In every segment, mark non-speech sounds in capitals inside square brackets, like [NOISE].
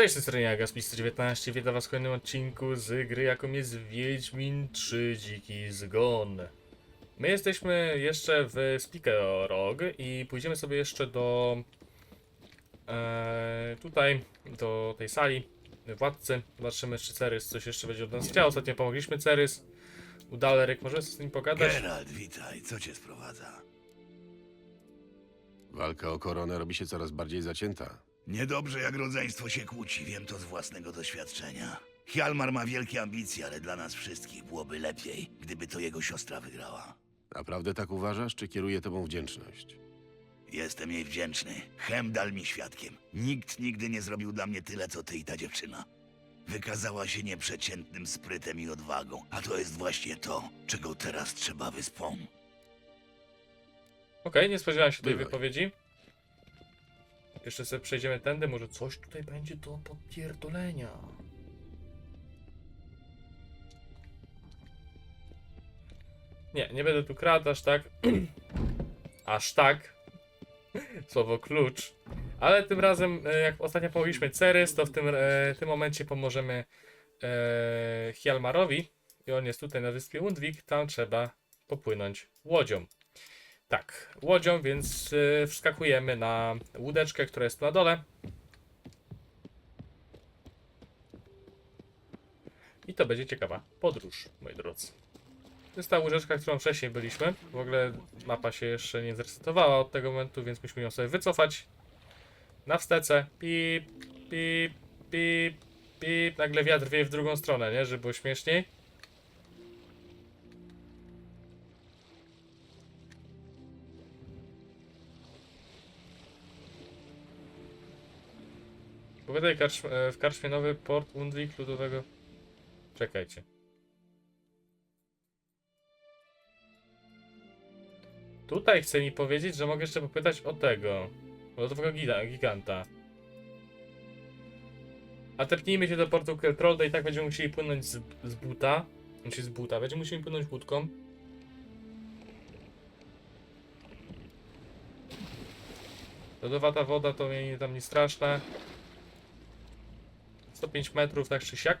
Cześć, to jest Jagas, 19 witam was w kolejnym odcinku z gry, jaką jest Wiedźmin 3 Dziki Zgon. My jesteśmy jeszcze w Spikerog i pójdziemy sobie jeszcze do... E, tutaj, do tej sali władcy. Zobaczymy, czy Cerys coś jeszcze będzie od nas chciał. Ostatnio pomogliśmy Cerys. Udaleryk, możemy z nim pogadać? Geralt, witaj. Co cię sprowadza? Walka o koronę robi się coraz bardziej zacięta. Niedobrze jak rodzeństwo się kłóci, wiem to z własnego doświadczenia. Hjalmar ma wielkie ambicje, ale dla nas wszystkich byłoby lepiej, gdyby to jego siostra wygrała. Naprawdę tak uważasz, czy kieruje tobą wdzięczność? Jestem jej wdzięczny. Hemdal mi świadkiem. Nikt nigdy nie zrobił dla mnie tyle, co ty i ta dziewczyna. Wykazała się nieprzeciętnym sprytem i odwagą, a to jest właśnie to, czego teraz trzeba wyspom. Okej, nie spodziewałem się tej Bywaj. wypowiedzi. Jeszcze sobie przejdziemy tędy, może coś tutaj będzie do podpierdolenia. Nie, nie będę tu kradł aż tak. [CLEARS THROAT] aż tak. [LAUGHS] Słowo klucz. Ale tym razem, e, jak ostatnio pomogliśmy Cerys, to w tym, e, tym momencie pomożemy e, Hjalmarowi. I on jest tutaj na wyspie Undwik. Tam trzeba popłynąć łodzią. Tak, łodzią, więc y, wskakujemy na łódeczkę, która jest na dole. I to będzie ciekawa podróż, moi drodzy. To jest ta łyżeczka, którą wcześniej byliśmy. W ogóle mapa się jeszcze nie zresetowała od tego momentu, więc musimy ją sobie wycofać. Na wstecę. Pip, pip, pip, pip. Nagle wiatr wieje w drugą stronę, nie? Żeby było śmieszniej. Powiadaj karcz, e, w karczmie nowy port Undwik ludowego. Czekajcie. Tutaj chce mi powiedzieć, że mogę jeszcze popytać o tego. Lodowego giganta. A tepnijmy się do portu Keltrolda i tak będziemy musieli płynąć z, z buta. Znaczy z buta. Będziemy musieli płynąć łódką. Lodowata woda to mnie tam nie straszne. 105 metrów, tak czy siak.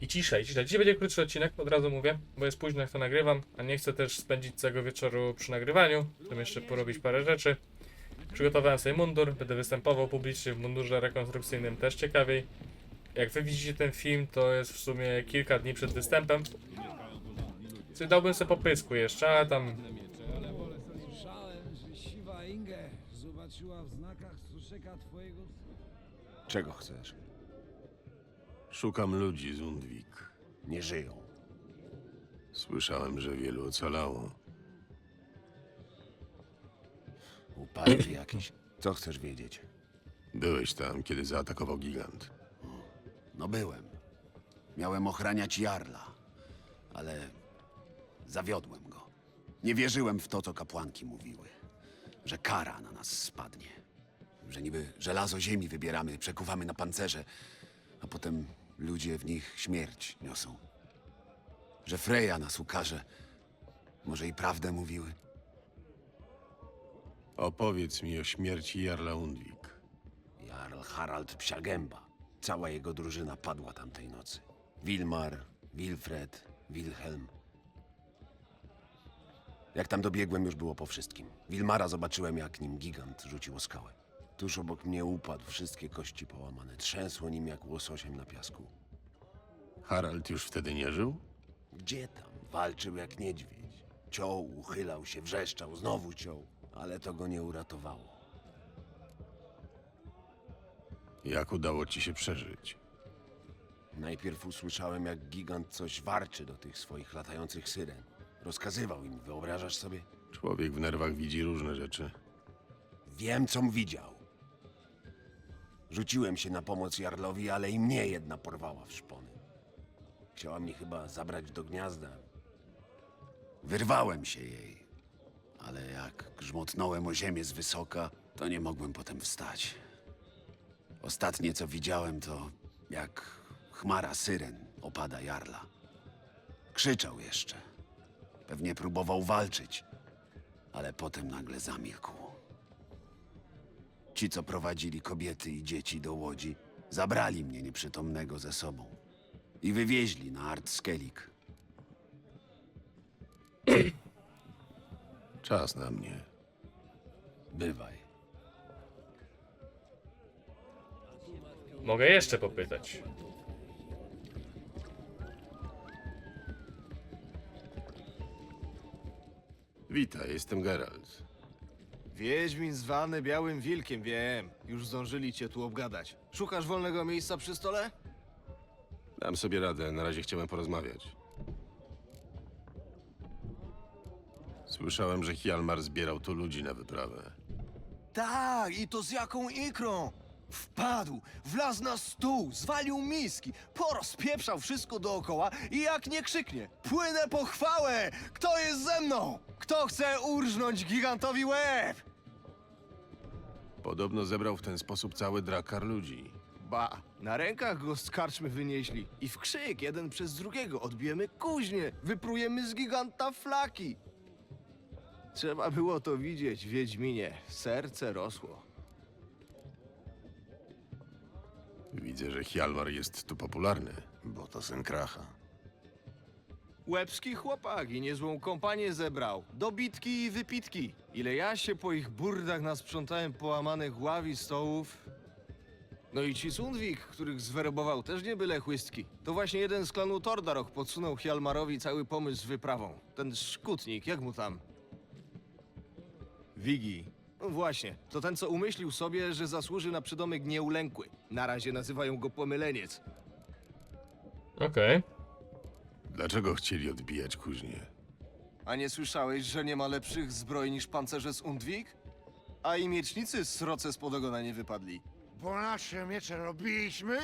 I ciszej, ciszej. Dzisiaj będzie krótszy odcinek, od razu mówię, bo jest późno jak to nagrywam, a nie chcę też spędzić całego wieczoru przy nagrywaniu. Chcę jeszcze porobić parę rzeczy. Przygotowałem sobie mundur, będę występował publicznie w mundurze rekonstrukcyjnym, też ciekawiej. Jak wy widzicie ten film, to jest w sumie kilka dni przed występem. Czyli dałbym sobie popysku jeszcze, ale tam Słyszałem, że siwa Inge zobaczyła w znakach suszeka twojego... Czego chcesz? Szukam ludzi z Undwik. Nie żyją. Słyszałem, że wielu ocalało. Upadki [CLEARS THROAT] jakieś. Co chcesz wiedzieć? Byłeś tam, kiedy zaatakował gigant. No byłem. Miałem ochraniać Jarla, ale zawiodłem go. Nie wierzyłem w to, co kapłanki mówiły. Że kara na nas spadnie. Że niby żelazo ziemi wybieramy, przekuwamy na pancerze, a potem ludzie w nich śmierć niosą. Że Freja nas ukaże. Może i prawdę mówiły? Opowiedz mi o śmierci Jarla Undwik. Jarl Harald Psiagęba. Cała jego drużyna padła tamtej nocy. Wilmar, Wilfred, Wilhelm. Jak tam dobiegłem, już było po wszystkim. Wilmara zobaczyłem, jak nim gigant rzucił o skałę. Tuż obok mnie upadł, wszystkie kości połamane. Trzęsło nim jak łososiem na piasku. Harald już wtedy nie żył? Gdzie tam? Walczył jak niedźwiedź. Ciął, uchylał się, wrzeszczał, znowu ciął. Ale to go nie uratowało. Jak udało ci się przeżyć? Najpierw usłyszałem, jak gigant coś warczy do tych swoich latających syren. Rozkazywał im, wyobrażasz sobie? Człowiek w nerwach widzi różne rzeczy. Wiem, com widział. Rzuciłem się na pomoc Jarlowi, ale i mnie jedna porwała w szpony. Chciała mnie chyba zabrać do gniazda. Wyrwałem się jej, ale jak grzmotnąłem o ziemię z wysoka, to nie mogłem potem wstać. Ostatnie, co widziałem, to jak chmara syren opada Jarla. Krzyczał jeszcze. Pewnie próbował walczyć, ale potem nagle zamilkł. Ci, co prowadzili kobiety i dzieci do łodzi, zabrali mnie nieprzytomnego ze sobą i wywieźli na Art Skellig. [CLEARS THROAT] Czas na mnie. Bywaj. Mogę jeszcze popytać. Witaj, jestem Geralt. Wiedźmin zwany Białym Wilkiem, wiem. Już zdążyli cię tu obgadać. Szukasz wolnego miejsca przy stole? Dam sobie radę, na razie chciałem porozmawiać. Słyszałem, że Hjalmar zbierał tu ludzi na wyprawę. Tak, i to z jaką ikrą? Wpadł, wlazł na stół, zwalił miski, porozpieprzał wszystko dookoła i jak nie krzyknie, płynę po chwałę! Kto jest ze mną? Kto chce urżnąć gigantowi łeb? Podobno zebrał w ten sposób cały drakar ludzi. Ba, na rękach go z karczmy wynieśli i w krzyk jeden przez drugiego odbijemy kuźnie, wyprujemy z giganta flaki. Trzeba było to widzieć, Wiedźminie. Serce rosło. Widzę, że Hjalmar jest tu popularny, bo to syn Kracha. Łebski chłopak i niezłą kompanię zebrał. Dobitki i wypitki. Ile ja się po ich burdach nasprzątałem połamanych ław i stołów. No i ci Sundwik, których zwerobował, też nie byle chłystki. To właśnie jeden z klanu Tordarok podsunął Hjalmarowi cały pomysł z wyprawą. Ten szkutnik, jak mu tam? Wigi. No właśnie, to ten, co umyślił sobie, że zasłuży na przydomek nieulękły. Na razie nazywają go pomyleniec. Okej. Dlaczego chcieli odbijać kuźnie? A nie słyszałeś, że nie ma lepszych zbroi niż pancerze z Undwik? A i miecznicy sroce spod ogona nie wypadli. Bo nasze miecze robiliśmy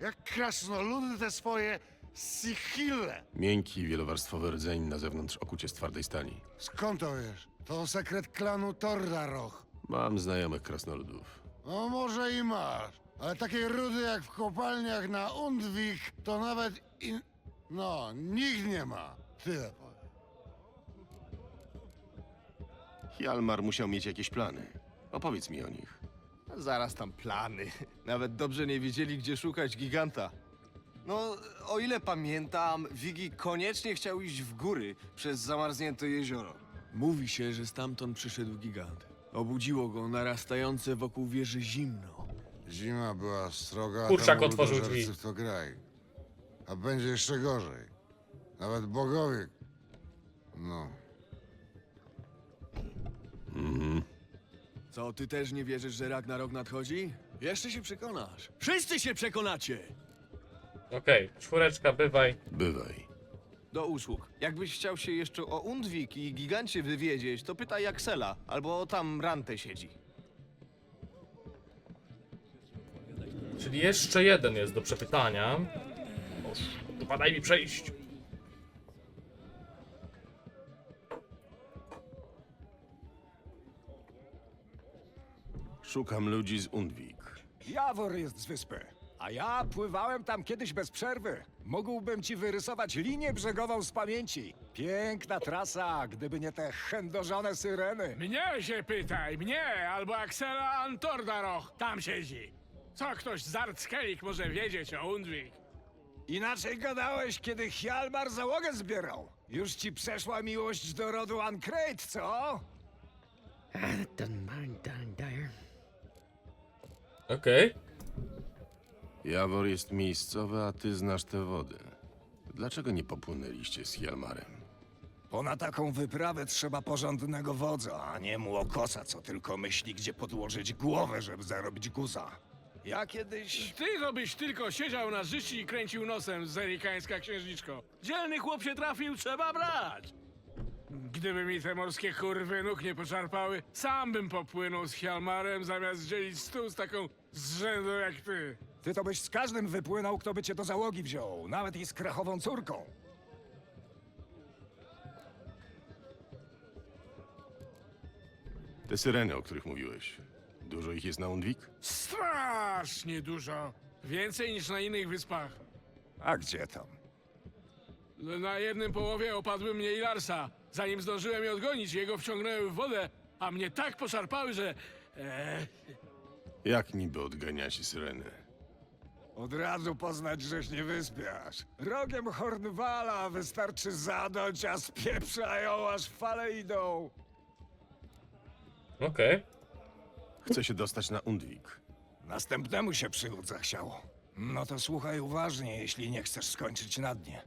jak krasnoludy te swoje sichile. Miękki, wielowarstwowy rdzeń na zewnątrz okucie z twardej stali. Skąd to wiesz? To sekret klanu Tordaroch. Mam znajomych krasnoludów. No może i masz, ale takiej rudy jak w kopalniach na Undwik to nawet in... No, nikt nie ma. Tyle powiem. Hjalmar musiał mieć jakieś plany. Opowiedz mi o nich. Zaraz tam plany. Nawet dobrze nie wiedzieli, gdzie szukać giganta. No, o ile pamiętam, Wigi koniecznie chciał iść w góry przez zamarznięte jezioro. Mówi się, że stamtąd przyszedł gigant. Obudziło go narastające wokół wieży zimno. Zima była sroga, a Kurczak otworzył ludożerców drzwi. to graj. A będzie jeszcze gorzej. Nawet bogowie... No. Co, ty też nie wierzysz, że Ragnarok nadchodzi? Jeszcze się przekonasz. Wszyscy się przekonacie! Okej, czwóreczka, bywaj. Bywaj. Do usług. Jakbyś chciał się jeszcze o Undwik i gigancie wywiedzieć, to pytaj Axela, albo tam Rante siedzi. Czyli jeszcze jeden jest do przepytania. Chyba daj mi przejść. Szukam ludzi z Undwik. Jawor jest z wyspy, a ja pływałem tam kiedyś bez przerwy. Mógłbym ci wyrysować linię brzegową z pamięci. Piękna trasa, gdyby nie te chędożone syreny. Mnie się pytaj, mnie albo Axela Antordaroch, tam siedzi. Co ktoś z Artskelik może wiedzieć o Undwik? Inaczej gadałeś, kiedy Hjalmar załogę zbierał. Już ci przeszła miłość do rodu Ancrate, co? Okej. Jawor jest miejscowy, a ty znasz tę wodę. Dlaczego nie popłynęliście z Hjalmarem? Bo na taką wyprawę trzeba porządnego wodza, a nie młokosa, co tylko myśli, gdzie podłożyć głowę, żeby zarobić guza. Ja kiedyś... Ty to byś tylko siedział na życi i kręcił nosem, zerikańska księżniczko. Dzielny chłop się trafił, trzeba brać. Gdyby mi te morskie kurwy nóg nie poczarpały, sam bym popłynął z Hjalmarem, zamiast dzielić stół z taką zrzędą jak ty. Ty to byś z każdym wypłynął, kto by cię do załogi wziął, nawet i z krachową córką. Te syreny, o których mówiłeś. Dużo ich jest na Undwik? Strasznie dużo. Więcej niż na innych wyspach. A gdzie tam? Na jednym połowie opadły mnie i Larsa. Zanim zdążyłem je odgonić, jego wciągnęły w wodę, a mnie tak poszarpały, że... E, Jak niby odganiacie syreny? Od razu poznać, żeś nie wyspiasz. Rogiem Hornwala wystarczy zadać, a spieprzają, aż fale idą. Okej. Chcę się dostać na Undwik. Następnemu się przygód zachciało. No to słuchaj uważnie, jeśli nie chcesz skończyć na dnie.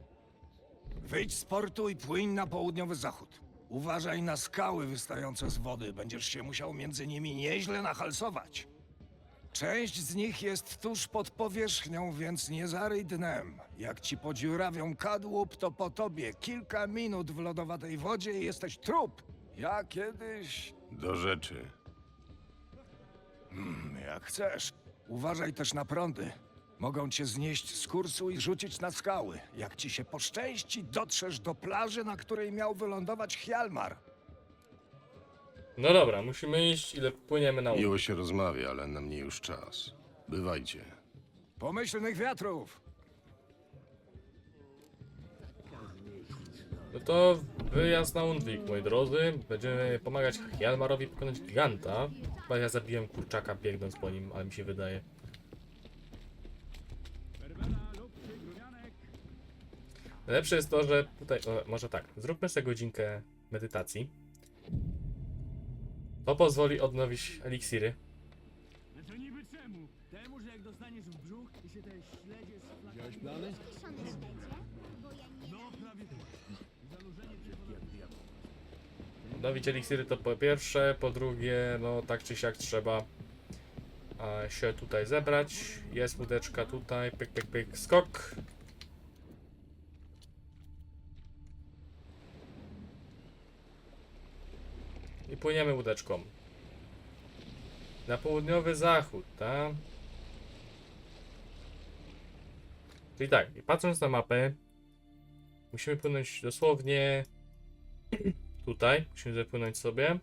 Wyjdź z portu i płyń na południowy zachód. Uważaj na skały wystające z wody, będziesz się musiał między nimi nieźle nahalsować. Część z nich jest tuż pod powierzchnią, więc nie zaryj dnem. Jak ci podziurawią kadłub, to po tobie kilka minut w lodowatej wodzie i jesteś trup. Ja kiedyś Do rzeczy. Jak chcesz. Uważaj też na prądy. Mogą cię znieść z kursu i rzucić na skały. Jak ci się poszczęści, dotrzesz do plaży, na której miał wylądować Hjalmar. No dobra, musimy iść, ile płyniemy na Miło się rozmawia, ale na mnie już czas. Bywajcie. Pomyślnych wiatrów. No to wyjazd na Undwik, moi drodzy. Będziemy pomagać Hjalmarowi pokonać giganta. Chyba ja zabiłem kurczaka biegnąc po nim, ale mi się wydaje. Najlepsze jest to, że tutaj, o, może tak, zróbmy sobie godzinkę medytacji. To pozwoli odnowić eliksiry. to niby czemu? Temu, że jak dostaniesz w brzuch i się te śledzie z Miałeś plany? Odnowić eliksiry to po pierwsze, po drugie, no tak czy siak trzeba a, się tutaj zebrać. Jest łódeczka tutaj, pyk, pyk, pyk, skok. I płyniemy łódeczką. Na południowy zachód, tak? Czyli tak, patrząc na mapę, musimy płynąć dosłownie tutaj. Musimy zepłynąć sobie.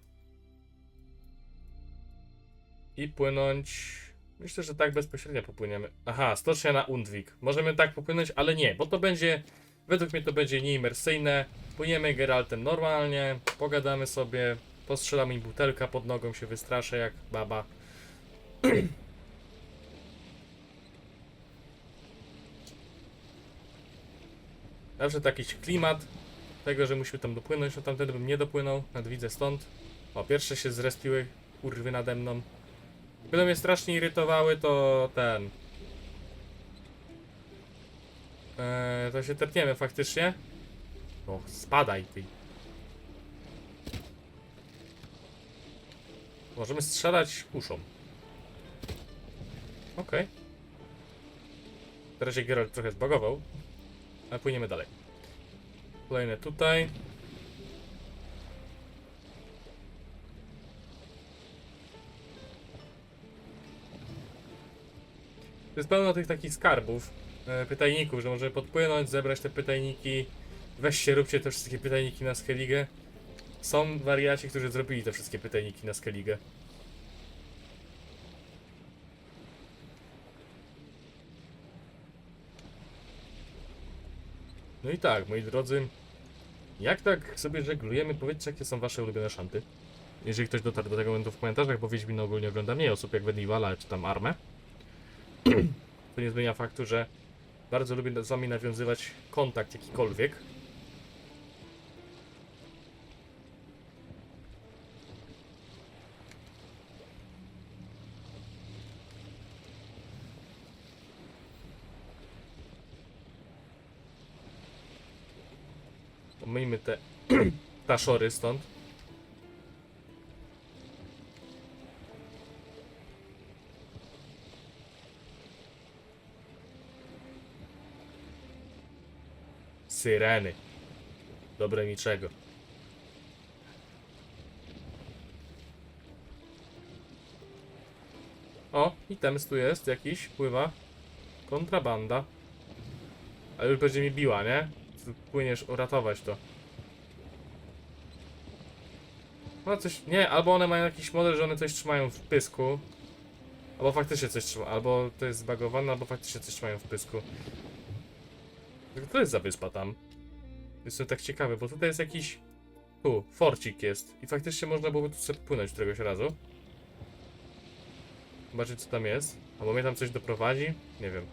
I płynąć. Myślę, że tak bezpośrednio popłyniemy. Aha, stocznia na Undwik. Możemy tak popłynąć, ale nie, bo to będzie. Według mnie to będzie nieimersyjne. Płyniemy Geraltem normalnie, pogadamy sobie, postrzelamy mi butelka pod nogą, się wystraszę jak baba. [CLEARS THROAT] Zawsze taki klimat tego, że musimy tam dopłynąć, no tamten bym nie dopłynął, nadwidzę stąd. O, pierwsze się zrespiły, kurwy nade mną. Będą mnie strasznie irytowały, to ten... Eee, to się tepniemy faktycznie. O, spadaj ty. Możemy strzelać kuszą. Okej. Teraz się Geralt trochę zbagował, ale płyniemy dalej. Kolejne tutaj. To jest pełno tych takich skarbów, e, pytajników, że możemy podpłynąć, zebrać te pytajniki. Weźcie, róbcie te wszystkie pytajniki na Skellige. Są wariaci, którzy zrobili te wszystkie pytajniki na Skellige. No i tak, moi drodzy, jak tak sobie żeglujemy, powiedzcie jakie są wasze ulubione szanty. Jeżeli ktoś dotarł do tego momentu w komentarzach, bo Wiedźmin ogólnie ogląda mniej osób jak Wedniwala czy tam Armę. [CLEARS THROAT] to nie zmienia faktu, że bardzo lubię z wami nawiązywać kontakt jakikolwiek. Myjmy te [CLEARS THROAT] taszory stąd. Syreny. Dobre niczego. O, i tems tu jest jakiś, pływa. Kontrabanda. Ale już będzie mi biła, nie? Płyniesz uratować to. No coś, nie, albo one mają jakiś model, że one coś trzymają w pysku. Albo faktycznie coś trzymają, albo to jest zbagowane, albo faktycznie coś trzymają w pysku. To jest za wyspa tam? Jestem tak ciekawy, bo tutaj jest jakiś Tu, forcik jest. I faktycznie można byłoby tu sobie płynąć któregoś razu. Zobaczyć co tam jest. Albo mnie tam coś doprowadzi? Nie wiem.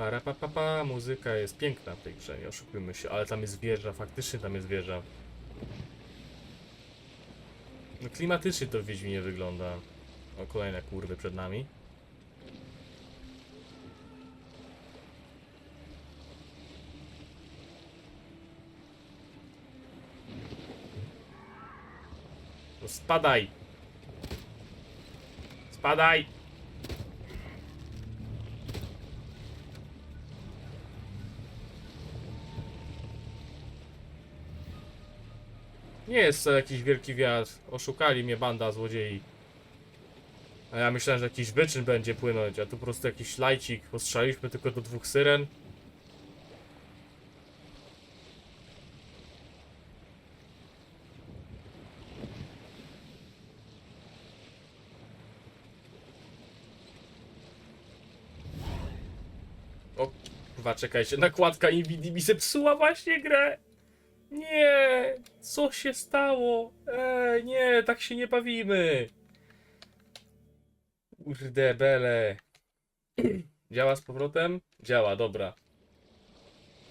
Para pa, pa, pa, muzyka jest piękna w tej grze, nie oszukujmy się, ale tam jest wieża, faktycznie tam jest wieża. No klimatycznie to w Wiedźminie wygląda. O, kolejne kurwy przed nami. No spadaj! Spadaj! Nie jest to jakiś wielki wiatr. Oszukali mnie banda złodziei. A ja myślałem, że jakiś wyczyn będzie płynąć, a tu po prostu jakiś lajcik. Postrzeliśmy tylko do dwóch syren. O, chyba czekajcie, nakładka Nvidia mi zepsuła właśnie grę. Nie, co się stało? Ej, nie, tak się nie bawimy. Kurde, bele. Działa z powrotem? Działa, dobra.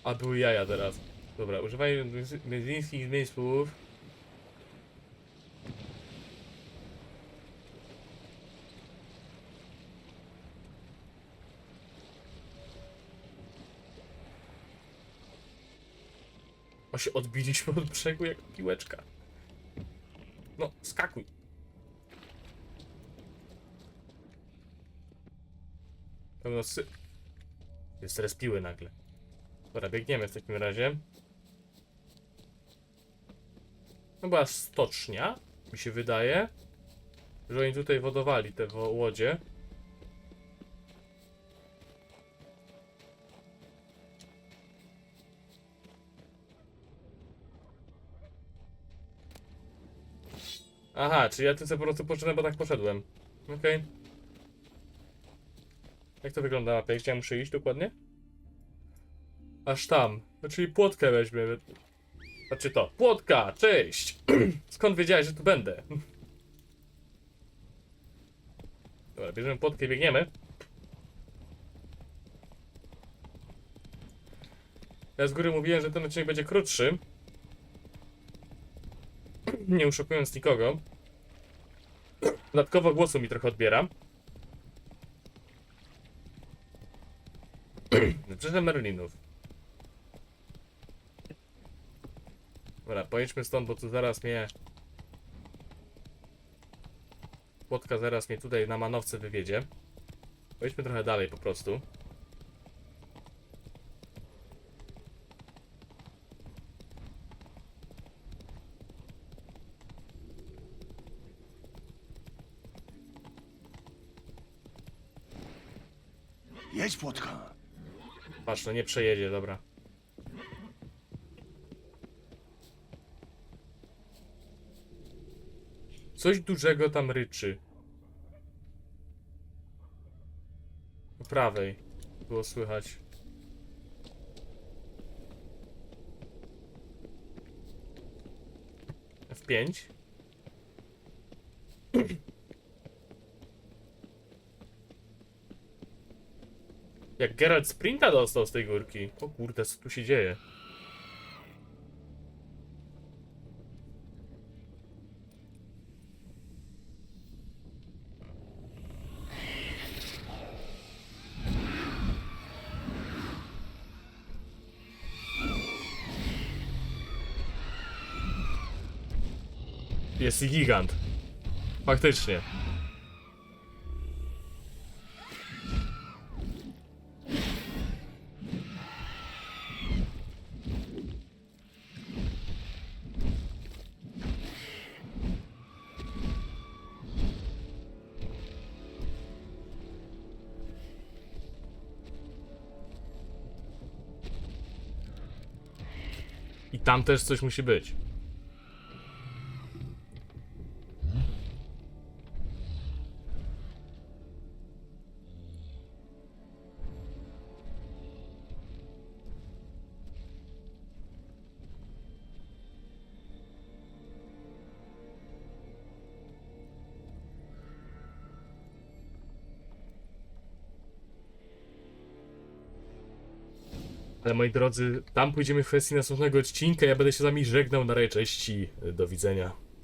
A były jaja teraz. Dobra, używaj benzyńskich zmysłów. O się odbiliśmy od brzegu jak piłeczka. No, skakuj. Pełno sy... Jest respiły nagle. Dobra, biegniemy w takim razie. No była stocznia, mi się wydaje. Że oni tutaj wodowali te łodzie. Aha, czyli ja tym sobie po prostu poszedłem, bo tak poszedłem. Okej. Jak to wygląda mapie? Gdzie ja muszę iść dokładnie? Aż tam. No, czyli płotkę weźmiemy. Znaczy to. Płotka! Cześć! [CLEARS THROAT] Skąd wiedziałeś, że tu będę? [LAUGHS] Dobra, bierzemy płotkę i biegniemy. Ja z góry mówiłem, że ten odcinek będzie krótszy. Nie uszokując nikogo. Dodatkowo głosu mi trochę odbiera. Wybrzeże Merlinów. Dobra, pojedźmy stąd, bo tu zaraz mnie... Płotka zaraz mnie tutaj na manowce wywiedzie. Pojedźmy trochę dalej po prostu. Jedź, płotka. Patrz, no nie przejedzie, dobra. Coś dużego tam ryczy. Po prawej było słychać. F5. Jak Geralt sprinta dostał z tej górki. O kurde, co tu się dzieje? Jest gigant. Faktycznie. I tam też coś musi być. Ale moi drodzy, tam pójdziemy w kwestii następnego odcinka. Ja będę się z wami żegnał na razie. Cześć do widzenia.